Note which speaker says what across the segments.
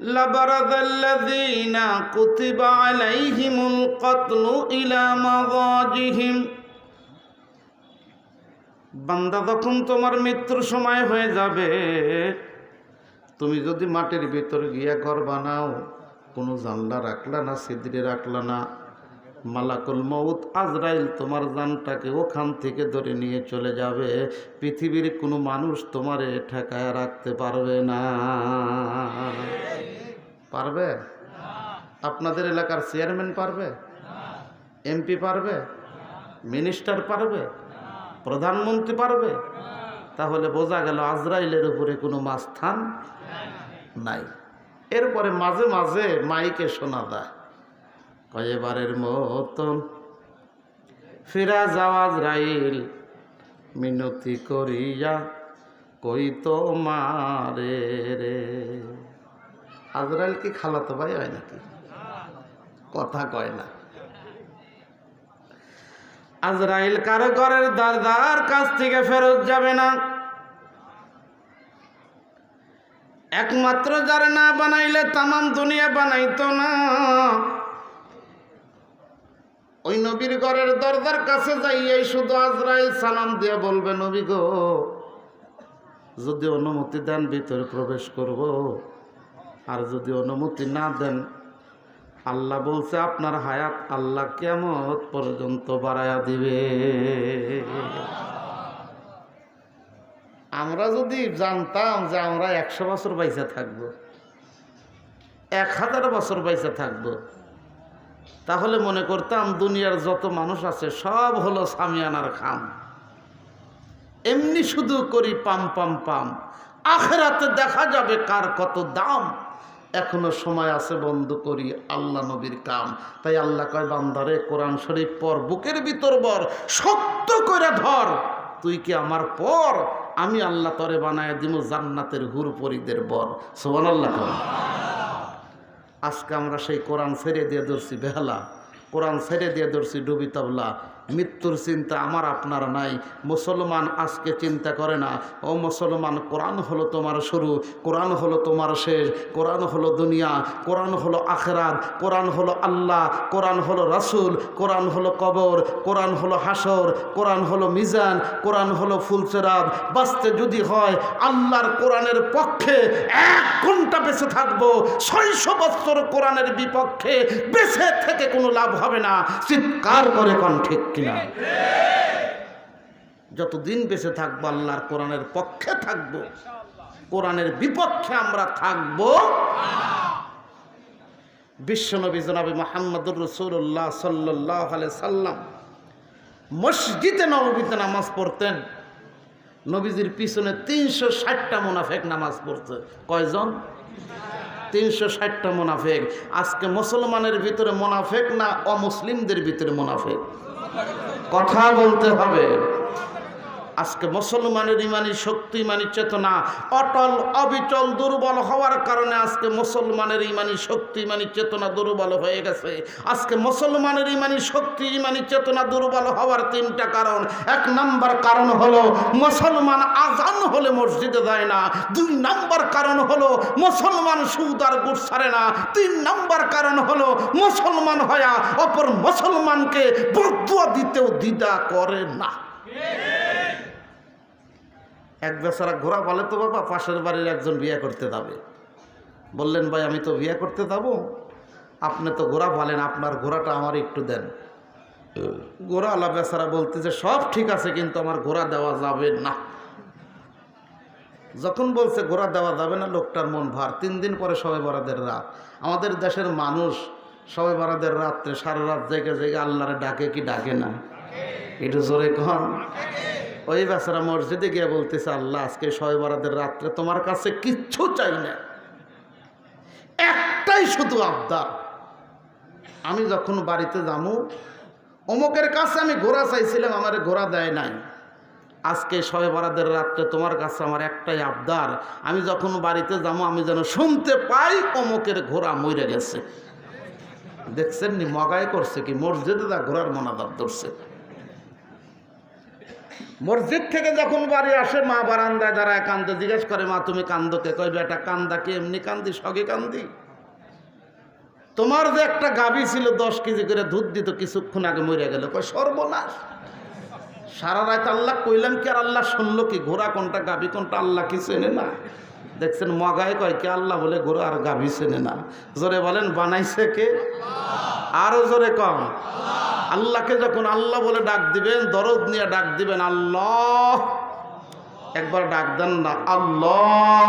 Speaker 1: لبرز الذين كتب عليهم القتل إلى مضاجهم বান্দা যখন তোমার মৃত্যুর সময় হয়ে যাবে তুমি যদি মাটির ভিতরে গিয়া ঘর বানাও কোনো জানলা রাখলা না সিদ্রি রাখলা না মালাকুল মউত আজরাইল তোমার জানটাকে ওখান থেকে ধরে নিয়ে চলে যাবে। পৃথিবীর কোনো মানুষ তোমারে ঠেকায় রাখতে পারবে না। পারবে? আপনাদের এলাকার চেয়ারম্যান পারবে? এমপি পারবে? মিনিস্টার পারবে? প্রধানমন্ত্রী পারবে? তাহলে বোঝা গেল আজরাইলের উপরে কোনো মাস্থান নাই। এরপরে মাঝে মাঝে মাইকে শোনা যায়। কয়েবারের মতন ফিরা যাওয়া আজরাইল মিনতি করিয়া কই তো মারে রে? আজরাইল কি খালাতো ভাই হয় নাকি? কথা কয় না। আজরাইল কারও ঘরের দারদার কাছ থেকে ফেরত যাবে না? একমাত্র যারা না বানাইলে তামাম দুনিয়া বানাইতো না। ওই নবীর ঘরের দরজার কাছে যাইয়াই শুধু আজরাইল সালাম দিয়ে বলবে, নবী গো, যদি অনুমতি দেন ভিতরে প্রবেশ করব। আর যদি অনুমতি না দেন, আল্লাহ বলছে, আপনার হায়াত আল্লাহ কেমন পর্যন্ত বাড়ায়া দিবে। আমরা যদি জানতাম যে আমরা একশো বছর বাইসে থাকব, এক হাজার বছর বাইসে থাকব তাহলে মনে করতাম দুনিয়ার যত মানুষ আছে, সব হলো সামিয়ানার খাম। এমনি শুধু করি পাম পাম পাম। আখেরাতে দেখা যাবে কার কত দাম। এখনও সময় আছে বন্ধ, করি আল্লাহ নবীর কাম। তাই আল্লাহ কয়, বান্দারে, কোরআন শরীফ পর বুকের ভিতর বর শক্ত করে ধর। তুই কি আমার পর? আমি আল্লাহ তরে বানায় দিব জান্নাতের হুর পরিদের বর। সোমান আল্লাহ আজকে আমরা সেই কোরআন ছেড়ে দিয়ে ধরছি বেহালা। কোরআন ছেড়ে দিয়ে ধরছি ডুবি তবলা। মৃত্যুর চিন্তা আমার আপনার নাই মুসলমান আজকে চিন্তা করে না ও মুসলমান কোরআন হলো তোমার শুরু কোরআন হলো তোমার শেষ কোরআন হলো দুনিয়া কোরআন হলো আখেরাত কোরআন হলো আল্লাহ কোরআন হলো রাসুল কোরআন হলো কবর কোরআন হলো হাসর কোরআন হলো মিজান কোরআন হলো ফুলচেরাত বাঁচতে যদি হয় আল্লাহর কোরআনের পক্ষে এক ঘণ্টা বেঁচে থাকব ছয়শো বছর কোরআনের বিপক্ষে বেঁচে থেকে কোনো লাভ হবে না চিৎকার করে কন ঠিক কিনা? যতদিন বেঁচে থাকব, আল্লাহর কোরআনের পক্ষে থাকব, কোরআনের বিপক্ষে আমরা থাকব। বিশ্বনবী জনাবি মোহাম্মদুর রসুল্লাহ সাল্লাহ সাল্লাম মসজিদে নবীতে নামাজ পড়তেন। নবীজির পিছনে তিনশো ষাটটা মুনাফেক নামাজ পড়ছে। কয়জন? তিনশো ষাটটা মোনাফেক। আজকে মুসলমানের ভিতরে মোনাফেক না অমুসলিমদের ভিতরে মোনাফেক? কথা বলতে হবে। আজকে মুসলমানের ইমানি শক্তি, ইমানি চেতনা অটল, অবিচল, দুর্বল হওয়ার কারণে আজকে মুসলমানের ইমানি শক্তি, ইমানি চেতনা দুর্বল হয়ে গেছে। আজকে মুসলমানের ইমানি শক্তি, ইমানি চেতনা দুর্বল হওয়ার তিনটা কারণ। এক নাম্বার কারণ হলো মুসলমান আজান হলে মসজিদে যায় না। দুই নাম্বার কারণ হলো মুসলমান সুদ আর গুড় ছাড়ে না। তিন নাম্বার কারণ হলো মুসলমান হয়া অপর মুসলমানকে বদুয়া দিতেও দ্বিধা করে না। এক বেচারা ঘোরা বলে তো বাবা, পাশের বাড়ির একজন বিয়ে করতে যাবে। বললেন, ভাই, আমি তো বিয়ে করতে যাব। আপনি তো ঘোরা বলেন আপনার ঘোড়াটা আমার একটু দেন। ঘোড়া আলা বেচারা বলতেছে সব ঠিক আছে, কিন্তু আমার ঘোড়া দেওয়া যাবে না। যখন বলছে, ঘোড়া দেওয়া যাবে না, লোকটার মন ভার। তিন দিন পরে সবাই বরাদের রাত। আমাদের দেশের মানুষ সবাই বরাদের রাত্রে সারা রাত জেগে জেগে আল্লাহরে ডাকে কি ডাকে না? একটু জোরে কন। ওই বেচারা মসজিদে গিয়ে বলতেছে, আল্লাহ, আজকে সবাই বরাদের রাত্রে তোমার কাছে কিচ্ছু চাই না। একটাই শুধু আবদার। আমি যখন বাড়িতে যাব, অমুকের কাছে আমি ঘোড়া চাইছিলাম, আমার ঘোড়া দেয় নাই। আজকে শবে বরাদের রাত্রে তোমার কাছে আমার একটাই আবদার। আমি যখন বাড়িতে যাব, আমি যেন শুনতে পাই অমুকের ঘোড়া মরে গেছে। দেখছেন নি মগাই করছে কি? মসজিদে দা ঘোড়ার মনাদার ধরছে। মসজিদ থেকে যখন বাড়ি আসে, মা বারান্দায় যারা কান্দে জিজ্ঞেস করে, মা, তুমি কান্দকে কই বেটা কান্দা কি? এমনি কান্দি, সগে কান্দি? তোমার যে একটা গাবি ছিল, দশ কেজি করে দুধ দিত, কিছুক্ষণ আগে মরে গেল। কয়, সর্বনাশ! সারা রাত আল্লাহ কইলাম কি, আর আল্লাহ শুনলো কি? ঘোড়া কোনটা গাবি কোনটা, আল্লাহ কি চেনে না? দেখছেন মগায় কয় কে, আল্লাহ বলে ঘোড়া আর গাবি চেনে না। জোরে বলেন, বানাইছে কে? আরও জোরে কম আল্লাহকে যখন আল্লাহ বলে ডাক দিবেন, দরদ নিয়ে ডাক দিবেন, আল্লাহ। একবার ডাক দেন না, আল্লাহ।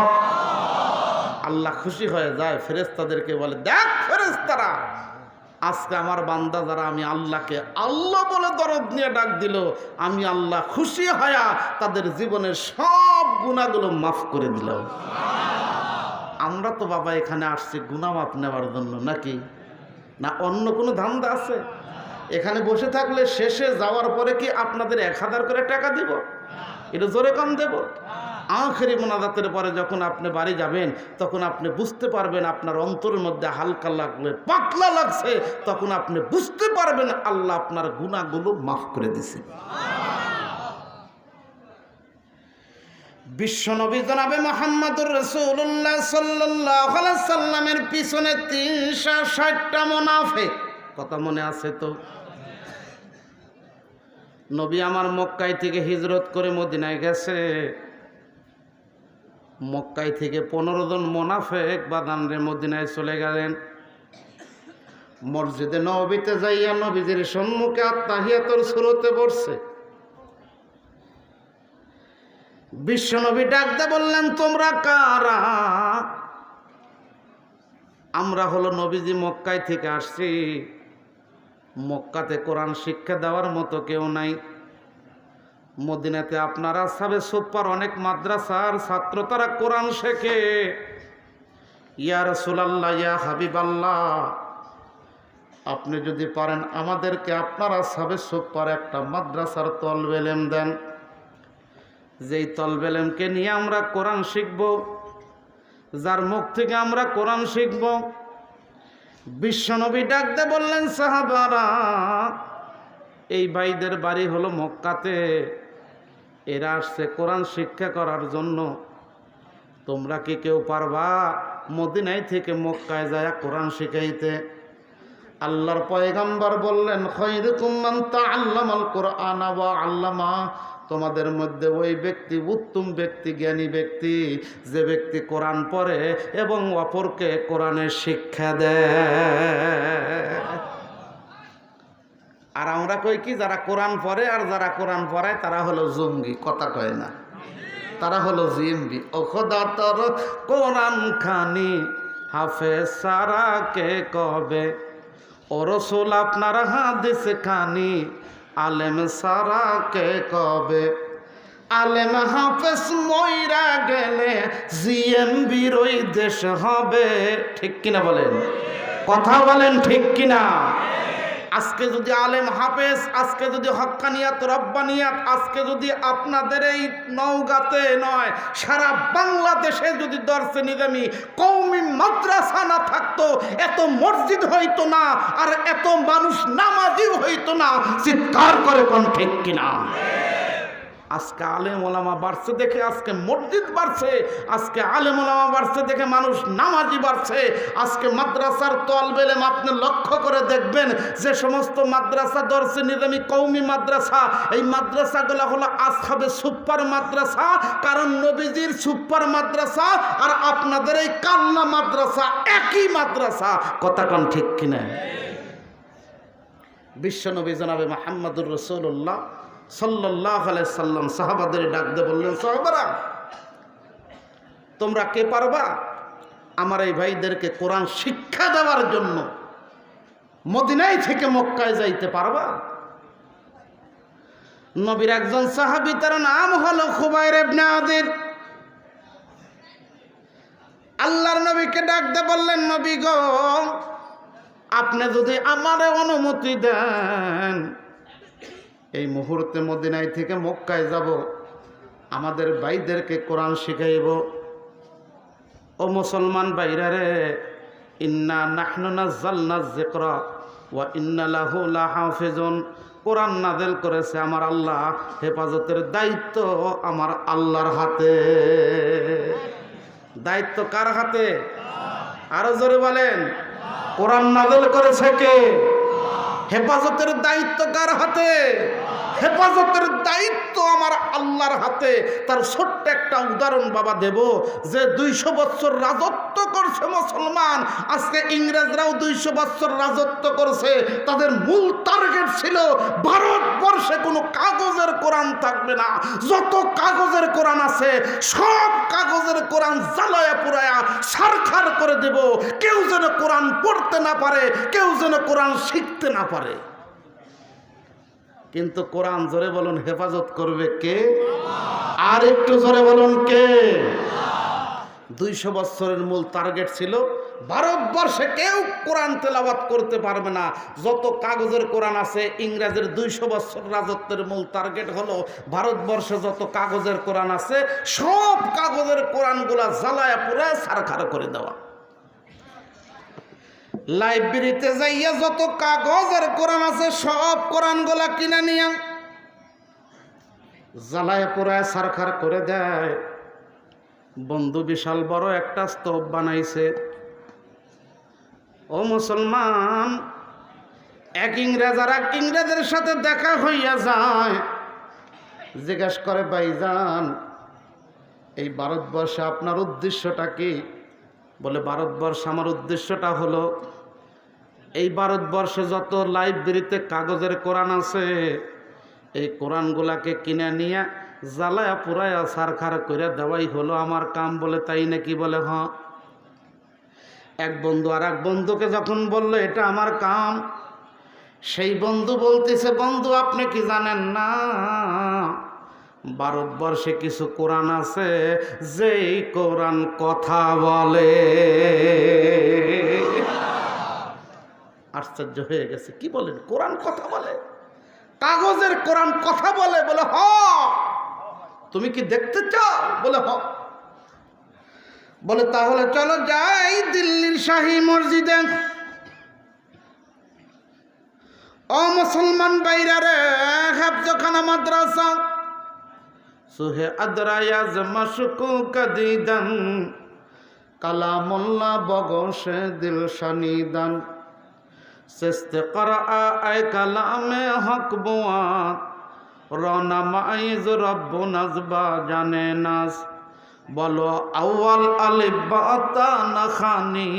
Speaker 1: আল্লাহ খুশি হয়ে যায় ফেরেস্তাদেরকে বলে, দেখ ফেরেস্তারা আজকে আমার বান্দা যারা, আমি আল্লাহকে আল্লাহ বলে দরদ নিয়ে ডাক দিল, আমি আল্লাহ খুশি হয়া তাদের জীবনের সব গুণাগুলো মাফ করে দিলাম আমরা তো বাবা এখানে আসছি গুণা মাপ নেওয়ার জন্য নাকি? না অন্য কোনো ধান্দা আছে? এখানে বসে থাকলে শেষে যাওয়ার পরে কি আপনাদের এক হাজার করে টাকা দিব? এটা জোরে কম দেব? আখেরি মোনাজাতের পরে যখন আপনি বাড়ি যাবেন, তখন আপনি বুঝতে পারবেন আপনার অন্তরের মধ্যে হালকা লাগলে, পাতলা লাগছে, তখন আপনি বুঝতে পারবেন আল্লাহ আপনার গুণাগুলো মাফ করে দিছে। বিশ্বনবী জনাবে মোহাম্মদুর রসুল্লাহ সাল্লাহ সাল্লামের পিছনে তিনশো ষাটটা মোনাফে কথা মনে আছে তো? নবী আমার মক্কাই থেকে হিজরত করে মদিনায় গেছে। মক্কাই থেকে পনেরো জন মোনাফেক বাদানরে মদিনায় চলে গেলেন। মসজিদে নবীতে যাইয়া নবীজির সম্মুখে আত্মাহিয়াতর সুরতে পড়ছে বিশ্বনবী ডাকতে বললেন, তোমরা কারা? আমরা হলো নবীজি মক্কায় থেকে আসছি। মক্কাতে কোরআন শিক্ষা দেওয়ার মতো কেউ নাই। মদিনাতে আপনারা সাবে সুপার অনেক মাদ্রাসার ছাত্র, তারা কোরআন শেখে। ইয়া রসুলাল্লাহ, ইয়া হাবিবাল্লাহ, আপনি যদি পারেন আমাদেরকে আপনারা সাবে সুপার একটা মাদ্রাসার তলবেলেম দেন। যেই তলবেলেমকে নিয়ে আমরা কোরআন শিখব, যার মুখ থেকে আমরা কোরআন শিখব বিশ্বনবী ডাকতে বললেন, সাহাবারা, এই ভাইদের বাড়ি হলো মক্কাতে। এরা আসছে কোরআন শিক্ষা করার জন্য। তোমরা কি কেউ পারবা মদিনাই থেকে মক্কায় যায় কোরআন শিখাইতে? আল্লাহর পয়গাম্বার বললেন খৈরকুম মান তাআল্লামাল কোরআন আল্লামা তোমাদের মধ্যে ওই ব্যক্তি উত্তম ব্যক্তি, জ্ঞানী ব্যক্তি, যে ব্যক্তি কোরআন পড়ে এবং অপরকে কোরআনের শিক্ষা দেয়। আর আমরা কই কি, যারা কোরআন পড়ে আর যারা কোরআন পড়ায়, তারা হলো জঙ্গি, কথা কয় না। তারা হলো জিএমবি ওখদা তর কোরআন খানি হাফে সারা কে কবে? ও রসুল আপনার হাদিস খানি আলেম সারা কে কবে? আলেম হাফেজ ময়রা গেলে জিএমবির ওই দেশ হবে। ঠিক কিনা বলেন? কথা বলেন ঠিক কিনা? আজকে যদি আলেম হাফেজ, আজকে যদি হক্কানিয়াত রব্বানিয়াত, আজকে যদি আপনাদের এই নওগাতে নয়, সারা বাংলাদেশে যদি দর্শে নিগামী কৌমি মাদ্রাসা না থাকতো, এত মসজিদ হইতো না, আর এত মানুষ নামাজিও হইতো না, চিৎকার করে কোন ঠিক কিনা? আজকে আলেম ওলামা বাড়ছে দেখে, আজকে মসজিদ বাড়ছে, আজকে আলেম ওলামা বাড়ছে দেখে মানুষ নামাজি বাড়ছে। আজকে মাদ্রাসার তল বেলেম আপনি লক্ষ্য করে দেখবেন যে সমস্ত মাদ্রাসা দর্শে নিজামী কৌমি মাদ্রাসা। এই মাদ্রাসাগুলো হলো আসহাবে সুপার মাদ্রাসা, কারণ নবীজির সুপার মাদ্রাসা আর আপনাদের এই কান্না মাদ্রাসা একই মাদ্রাসা। কথা কন ঠিক কিনা? বিশ্ব নবী জনাবে মাহমুদুর রসুল্লাহ সাল্লাহ সাল্লাম সাহাবাদের ডাকতে বললেন, সাহাবারা, তোমরা কে পারবা আমার এই ভাইদেরকে কোরআন শিক্ষা দেওয়ার জন্য মদিনাই থেকে মক্কায় যাইতে পারবা? নবীর একজন সাহাবি, তার নাম হলো খুবাইর ইবনে আদির আল্লাহর নবীকে ডাকতে বললেন, নবী গো, আপনি যদি আমারে অনুমতি দেন এই মুহূর্তে মদিনায় থেকে মক্কায় যাব। আমাদের ভাইদেরকে কোরআন শিখাইব। ও মুসলমান বাইরা রে, ইন্না নাহনু নাজ্জালনা যিকরা ওয়া ইন্না লাহু লাহাফিজুন। কোরআন নাজেল করেছে আমার আল্লাহ, হেফাজতের দায়িত্ব আমার আল্লাহর হাতে। দায়িত্ব কার হাতে? আরও জোরে বলেন। কোরআন নাজেল করেছে কে? হেফাজতের দায়িত্ব কার হাতে? হেফাজতের দায়িত্ব আমার আল্লাহর হাতে। তার ছোট্ট একটা উদাহরণ বাবা দেব, যে দুইশো বছর রাজত্ব করছে মুসলমান? আজকে ইংরেজরাও দুইশো বছর রাজত্ব করছে, তাদের মূল টার্গেট ছিল ভারতবর্ষে কোনো কাগজের কোরআন থাকবে না। যত কাগজের কোরআন আছে, সব কাগজের কোরআন জ্বালায়া পুরায়া সারখার করে দেব। কেউ যেন কোরআন পড়তে না পারে, কেউ যেন কোরআন শিখতে না পারে। কিন্তু কোরআন জোরে বলুন হেফাজত করবে কে? আর একটু জোরে বলুন কে? দুইশো বছরের মূল টার্গেট ছিল, ভারতবর্ষে কেউ কোরআন তেলাবাত করতে পারবে না। যত কাগজের কোরআন আছে, ইংরেজের দুইশো বছর রাজত্বের মূল টার্গেট হলো ভারতবর্ষে যত কাগজের কোরআন আছে, সব কাগজের কোরআনগুলা জ্বালায়া পুরা সারখার করে দেওয়া। লাইব্রেরিতে যাইয়া যত কাগজের কোরআন আছে, সব কোরআনগুলা কিনে নিয়া জ্বালায় পুরায় সারখার করে দেয়। বন্ধু বিশাল বড় একটা স্তব বানাইছে। ও মুসলমান, এক ইংরেজ আর এক ইংরেজের সাথে দেখা হইয়া যায়। জিজ্ঞেস করে ভাইজান এই ভারতবর্ষে আপনার উদ্দেশ্যটা কি? বলে, ভারতবর্ষ আমার উদ্দেশ্যটা হলো, এই ভারতবর্ষে যত লাইব্রেরিতে কাগজের কোরআন আছে, এই কোরআনগুলাকে কিনে নিয়ে জ্বালায়া পুরায়া সারখার করে দেওয়াই হলো আমার কাম বলে তাই নাকি বলে, হ? এক বন্ধু আর এক বন্ধুকে যখন বলল, এটা আমার কাম। সেই বন্ধু বলতেছে, বন্ধু, আপনি কি জানেন না? ভারতবর্ষে কিছু কোরআন আছে, যেই কোরআন কথা বলে। আশ্চর্য হয়ে গেছে, কি বলেন? কোরআন কথা বলে? কাগজের কোরআন কথা বলে? বলে, হ। তুমি কি দেখতে চাও? বলে হ বলে, তাহলে চলো যাই দিল্লির শাহী মসজিদে। ও মুসলমান বাইরা হাফজখানা মাদ্রাসা। সুহে আদরায়াজ মশকু কদিদান। কালামুল্লাহ বগসে দিল শানিদান। সেস্তে করা আয় কালামে হক বোয়াত রনা মাইজ রব্ব নাজবা জানে নাস। বলো আউ্বাল আলিবাতা না খানি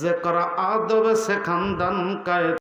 Speaker 1: যে করা আদব সেখান দান কায়